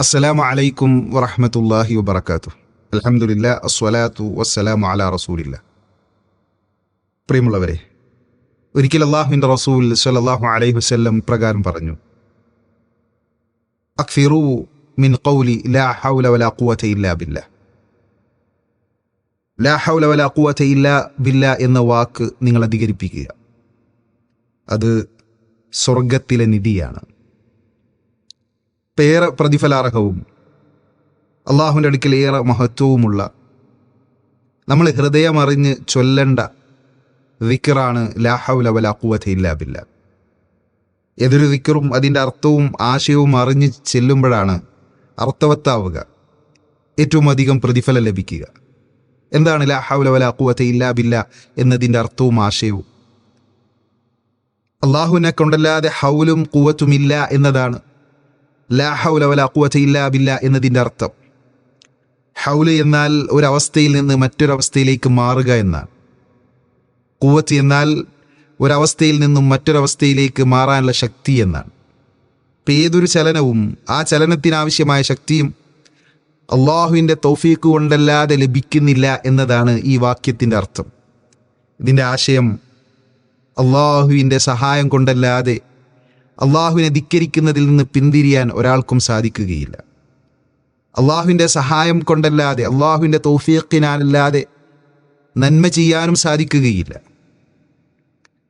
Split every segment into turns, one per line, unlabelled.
അസ്സലാമു അലൈക്കും വറഹ്മത്തുള്ളാഹി വബറകാതുഹു. അൽഹംദുലില്ലാ അസ്സലാത്തു വസ്സലാമു അലാ റസൂലില്ല. പ്രിയമുള്ളവരെ ഒരിക്കൽ അള്ളാഹുവിന്റെ റസൂൽ സല്ലല്ലാഹു അലൈഹി വസല്ലം പ്രകാരം പറഞ്ഞു അക്ഫിറു മിൻ ഖൗലി ലാ ഹൗല വലാ ഖുവത ഇല്ലാ ബില്ല. ലാ ഹൗല വലാ ഖുവത ഇല്ലാ ബില്ല എന്ന വാക്ക് നിങ്ങൾ അധികരിപ്പിക്കുക. അത് സ്വർഗത്തിലെ നിധിയാണ്. ഏറെ പ്രതിഫലാർഹവും. അള്ളാഹുവിന്റെ അടുക്കൽ ഏറെ മഹത്വവുമുള്ള. നമ്മൾ ഹൃദയമറിഞ്ഞ് ചൊല്ലേണ്ട വിക്കറാണ് ലാഹൗല വല കുവത ഇല്ലാ ബില്ല. ഏതൊരു വിക്കറും അതിന്റെ അർത്ഥവും ആശയവും അറിഞ്ഞ് ചെല്ലുമ്പോഴാണ് അർത്ഥവത്താവുക. ഏറ്റവും അധികം പ്രതിഫലം ലഭിക്കുക. എന്താണ് ലാഹൗല വല ഇല്ലാബില്ല ഇല്ലാ ബില്ല എന്നതിന്റെ അർത്ഥവും ആശയവും? അള്ളാഹുവിനെ കൊണ്ടല്ലാതെ ഹൗലും കുവത്തുമില്ല എന്നതാണ് ലാ ഹൗല ഇല്ലാ എന്നതിന്റെ അർത്ഥം. ഹൗല എന്നാൽ ഒരവസ്ഥയിൽ നിന്ന് മറ്റൊരവസ്ഥയിലേക്ക് മാറുക എന്നാണ്. കുവത്ത് എന്നാൽ ഒരവസ്ഥയിൽ നിന്നും മറ്റൊരവസ്ഥയിലേക്ക് മാറാനുള്ള ശക്തി എന്നാണ്. ഇപ്പം ഏതൊരു ചലനവും ആ ചലനത്തിനാവശ്യമായ ശക്തിയും അള്ളാഹുവിന്റെ തൗഫീക്ക് കൊണ്ടല്ലാതെ ലഭിക്കുന്നില്ല എന്നതാണ് ഈ വാക്യത്തിന്റെ അർത്ഥം. ഇതിന്റെ ആശയം അള്ളാഹുവിന്റെ സഹായം കൊണ്ടല്ലാതെ അള്ളാഹുവിനെ ധിക്കരിക്കുന്നതിൽ നിന്ന് പിന്തിരിയാൻ ഒരാൾക്കും സാധിക്കുകയില്ല. അള്ളാഹുവിന്റെ സഹായം കൊണ്ടല്ലാതെ അള്ളാഹുവിന്റെ തൗഫീഖിനാലല്ലാതെ നന്മ ചെയ്യാനും സാധിക്കുകയില്ല.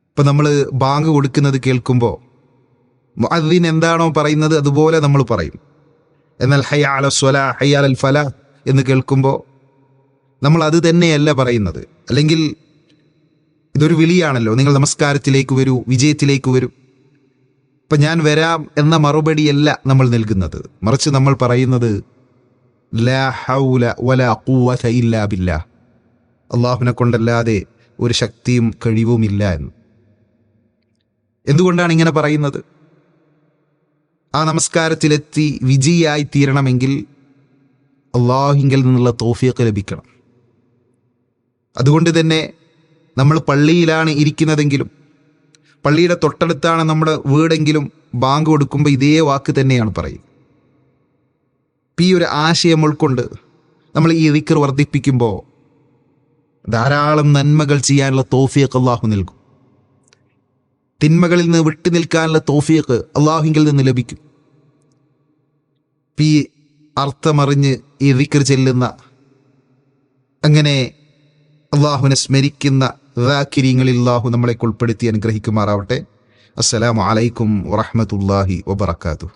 ഇപ്പം നമ്മൾ ബാങ്ക് കൊടുക്കുന്നത് കേൾക്കുമ്പോൾ അതിന് എന്താണോ പറയുന്നത് അതുപോലെ നമ്മൾ പറയും. എന്നാൽ ഹയ്യ അല സ്വല ഹയ്യ അൽ ഫല എന്ന് കേൾക്കുമ്പോൾ നമ്മൾ അത് തന്നെയല്ല പറയുന്നത്. അല്ലെങ്കിൽ ഇതൊരു വിളിയാണല്ലോ നിങ്ങൾ നമസ്കാരത്തിലേക്ക് വരൂ വിജയത്തിലേക്ക് വരൂ. ഇപ്പം ഞാൻ വരാം എന്ന മറുപടിയല്ല നമ്മൾ നൽകുന്നത്. മറിച്ച് നമ്മൾ പറയുന്നത് അള്ളാഹുവിനെ കൊണ്ടല്ലാതെ ഒരു ശക്തിയും കഴിവുമില്ല എന്ന്. എന്തുകൊണ്ടാണ് ഇങ്ങനെ പറയുന്നത്? ആ നമസ്കാരത്തിലെത്തി വിജയിയായി തീരണമെങ്കിൽ അള്ളാഹുങ്കിൽ നിന്നുള്ള തോഫിയൊക്കെ ലഭിക്കണം. അതുകൊണ്ട് തന്നെ നമ്മൾ പള്ളിയിലാണ് ഇരിക്കുന്നതെങ്കിലും പള്ളിയുടെ തൊട്ടടുത്താണ് നമ്മുടെ വീടെങ്കിലും ബാങ്ക് കൊടുക്കുമ്പോൾ ഇതേ വാക്ക് തന്നെയാണ് പറയും ഈ ഒരു ആശയം ഉൾക്കൊണ്ട് നമ്മൾ ഈ ദിക്കർ വർദ്ധിപ്പിക്കുമ്പോൾ ധാരാളം നന്മകൾ ചെയ്യാനുള്ള തോഫിയൊക്കെ അള്ളാഹു നൽകും. തിന്മകളിൽ നിന്ന് വിട്ടു നിൽക്കാനുള്ള തോഫിയൊക്കെ അള്ളാഹുങ്കിൽ നിന്ന് ലഭിക്കും. ഈ അർത്ഥമറിഞ്ഞ് ഈ ദിക്കർ ചെല്ലുന്ന അങ്ങനെ അള്ളാഹുവിനെ സ്മരിക്കുന്ന അള്ളാഹു നമ്മളെ ഉൾപ്പെടുത്തി അനുഗ്രഹിക്കുമാറാവട്ടെ. അസ്സലാമു അലൈക്കും വറഹമത്തല്ലാഹി വബർക്കാത്തു